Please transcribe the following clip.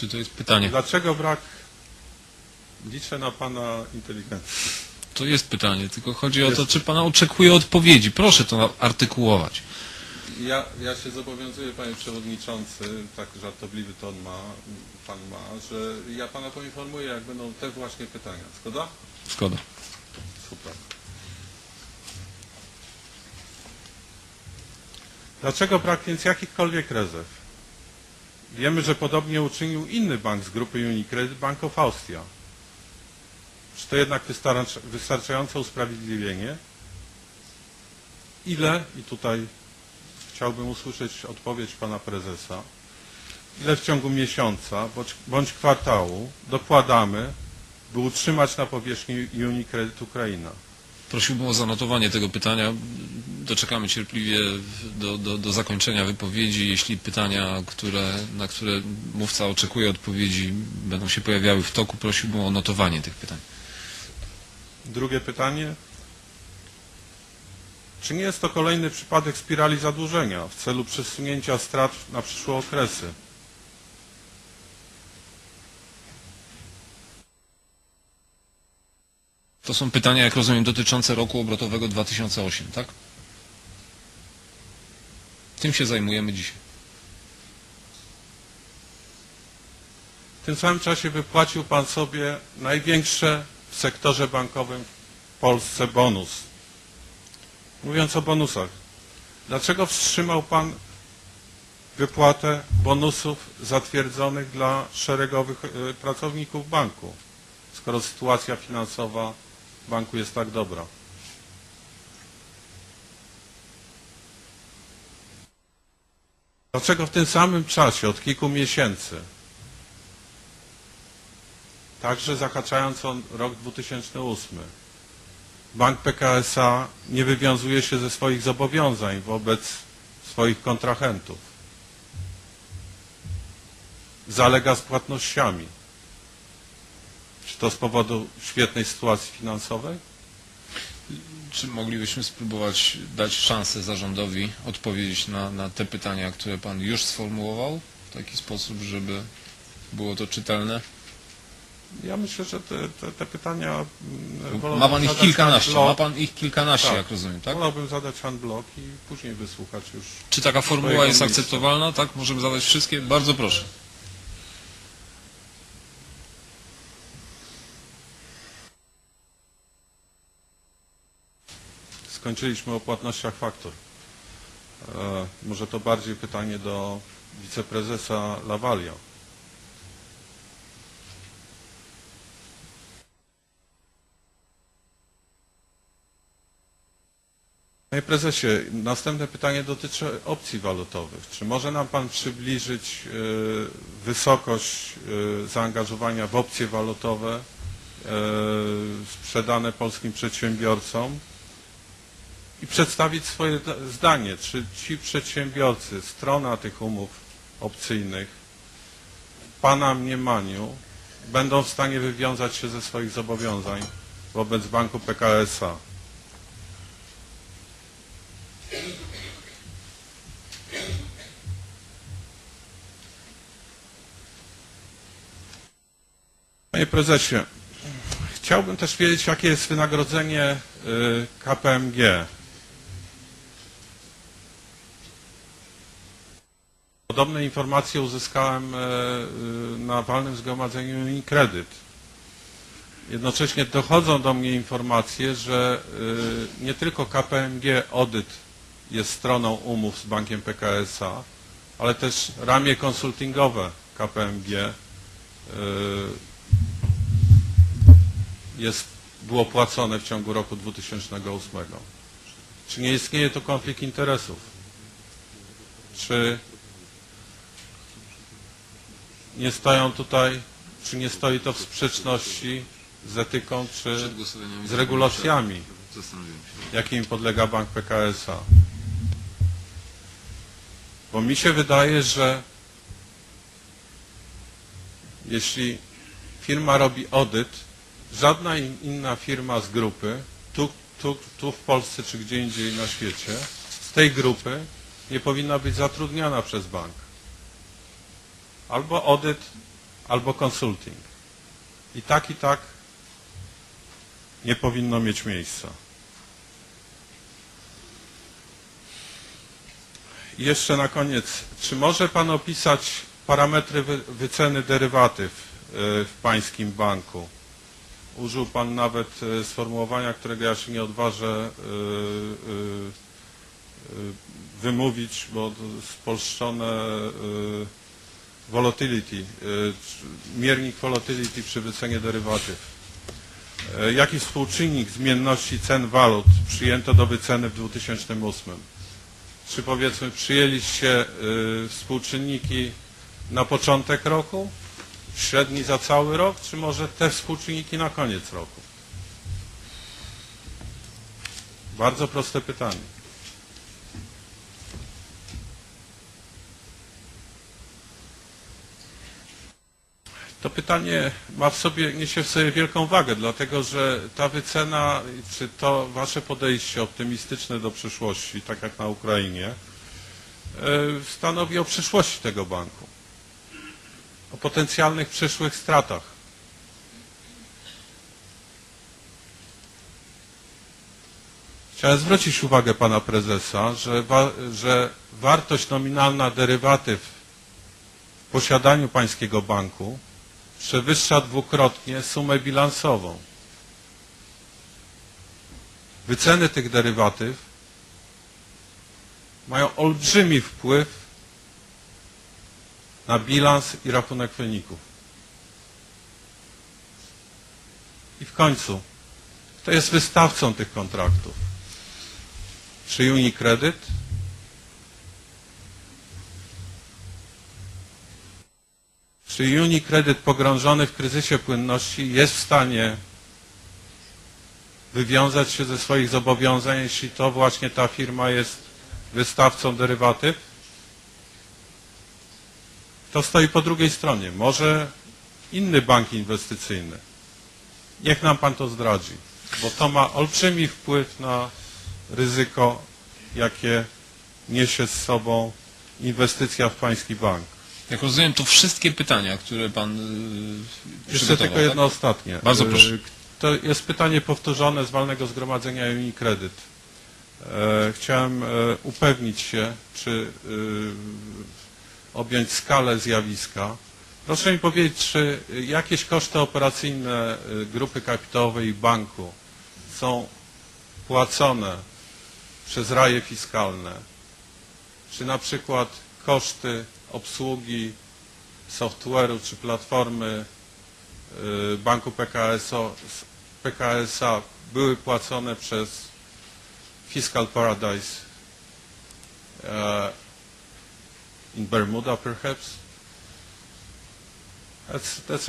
Czy to jest pytanie? Dlaczego brak? Liczę na Pana inteligencję. To jest pytanie, tylko chodzi o to, czy Pana oczekuje odpowiedzi. Proszę to artykułować. Ja, ja się zobowiązuję, Panie Przewodniczący, tak żartobliwy ton ma, Pan ma, że ja Pana poinformuję, jak będą te właśnie pytania. Zgoda? Zgoda. Super. Dlaczego brak więc jakichkolwiek rezerw? Wiemy, że podobnie uczynił inny bank z grupy Unicredit, Bank of Austria. Czy to jednak wystarcza- wystarczające usprawiedliwienie? Ile, i tutaj chciałbym usłyszeć odpowiedź pana prezesa, ile w ciągu miesiąca bądź, bądź kwartału dokładamy, by utrzymać na powierzchni Unicredit Ukraina? Prosiłbym o zanotowanie tego pytania. Doczekamy cierpliwie do, do, do zakończenia wypowiedzi. Jeśli pytania, które, na które mówca oczekuje odpowiedzi, będą się pojawiały w toku, prosiłbym o notowanie tych pytań. Drugie pytanie. Czy nie jest to kolejny przypadek spirali zadłużenia w celu przesunięcia strat na przyszłe okresy? To są pytania, jak rozumiem, dotyczące roku obrotowego 2008, tak? Tym się zajmujemy dzisiaj. W tym samym czasie wypłacił Pan sobie największe w sektorze bankowym w Polsce bonus. Mówiąc o bonusach, dlaczego wstrzymał Pan wypłatę bonusów zatwierdzonych dla szeregowych e, pracowników banku, skoro sytuacja finansowa banku jest tak dobra? Dlaczego w tym samym czasie, od kilku miesięcy, także zahaczając o rok 2008. Bank PKSA nie wywiązuje się ze swoich zobowiązań wobec swoich kontrahentów. Zalega z płatnościami. To z powodu świetnej sytuacji finansowej? Czy moglibyśmy spróbować dać szansę zarządowi odpowiedzieć na, na te pytania, które Pan już sformułował w taki sposób, żeby było to czytelne? Ja myślę, że te, te, te pytania... mm, Ma Pan ich kilkanaście, ma Pan ich kilkanaście, Tak. jak rozumiem, tak? Wolałbym zadać unblock i później wysłuchać już. Czy taka formuła jest akceptowalna? Tak? Możemy zadać wszystkie? Bardzo proszę. Skończyliśmy o płatnościach faktur. E, może to bardziej pytanie do wiceprezesa Lavalio. Panie prezesie, następne pytanie dotyczy opcji walutowych. Czy może nam Pan przybliżyć e, wysokość e, zaangażowania w opcje walutowe sprzedane polskim przedsiębiorcom i przedstawić swoje da- zdanie, czy ci przedsiębiorcy, strona tych umów opcyjnych Pana mniemaniu będą w stanie wywiązać się ze swoich zobowiązań wobec Banku PKS-a. Panie prezesie, chciałbym też wiedzieć, jakie jest wynagrodzenie y, KPMG. Podobne informacje uzyskałem y, y, na walnym zgromadzeniu Unicredit. Jednocześnie dochodzą do mnie informacje, że y, nie tylko KPMG Audyt jest stroną umów z bankiem PKS-a, ale też ramię konsultingowe KPMG jest, było płacone w ciągu roku 2008. Czy nie istnieje tu konflikt interesów? Czy nie stoją tutaj, czy nie stoi to w sprzeczności z etyką, czy z regulacjami, jakimi podlega Bank PKS-a? Bo mi się wydaje, że jeśli firma robi audyt, żadna in- inna firma z grupy, tu, tu, tu w Polsce czy gdzie indziej na świecie, z tej grupy nie powinna być zatrudniana przez bank. Albo audyt albo consulting. I tak, i tak nie powinno mieć miejsca. I jeszcze na koniec, czy może Pan opisać parametry wy, wyceny derywatyw e, w Pańskim banku? Użył Pan nawet e, sformułowania, którego ja się nie odważę e, wymówić, bo spolszczone volatility, czy- miernik volatility przy wycenie derywatyw. E, Jaki współczynnik zmienności cen walut przyjęto do wyceny w 2008? Czy powiedzmy przyjęliście y, współczynniki na początek roku, średni za cały rok, czy może te współczynniki na koniec roku? Bardzo proste pytanie. To pytanie ma w sobie, niesie w sobie wielką wagę, dlatego że ta wycena, czy to wasze podejście optymistyczne do przyszłości, tak jak na Ukrainie, e, stanowi o przyszłości tego banku, o potencjalnych przyszłych stratach. Chciałem zwrócić uwagę pana prezesa, że, wa, że wartość nominalna derywatyw w posiadaniu pańskiego banku przewyższa dwukrotnie sumę bilansową. Wyceny tych derywatyw mają olbrzymi wpływ na bilans i rachunek wyników. I w końcu, kto jest wystawcą tych kontraktów? Czy Unicredit? Czy Unicredit pogrążony w kryzysie płynności jest w stanie wywiązać się ze swoich zobowiązań, jeśli to właśnie ta firma jest wystawcą derywatyw? Kto stoi po drugiej stronie? Może inny bank inwestycyjny? Niech nam Pan to zdradzi, bo to ma olbrzymi wpływ na ryzyko, jakie niesie z sobą inwestycja w Pański bank. Jak rozumiem, to wszystkie pytania, które pan yy, Jeszcze tylko jedno tak? ostatnie. Bardzo Y, proszę. To jest pytanie powtórzone z walnego zgromadzenia Unicredit. E, Chciałem e, upewnić się, czy y, objąć skalę zjawiska. Proszę mi powiedzieć, czy jakieś koszty operacyjne y, grupy kapitałowej i banku są płacone przez raje fiskalne? Czy na przykład koszty obsługi software'u czy platformy y, banku PKSO, PKSA były płacone przez Fiscal Paradise uh, in Bermuda perhaps? That's, that's a